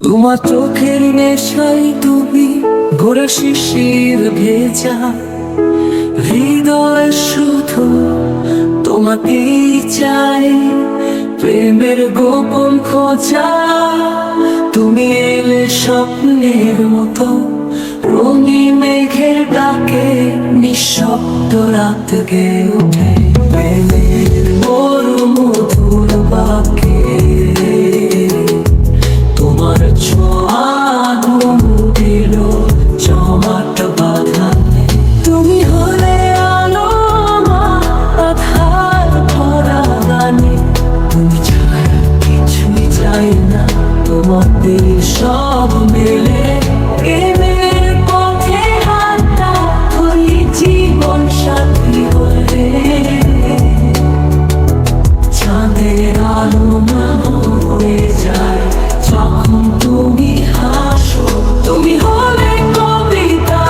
তোমার চোখের নেশাই তুমি ঘোরা শিশির ভেজা। হৃদয় শুধু তোমাকেই চাই প্রেমের গোপন খোঁজা। তুমি এলে স্বপ্নের মতো, রঙিন মেঘের ডাকে নিঃশব্দ রাত গে উঠে চাই না তোমাদের সব মিলে। প্রেমের পথে হাঁটা জীবন সাথী হলে। চাঁদের আলো না হয়ে যায়, যখন তুমি তুমি হলে কবিতা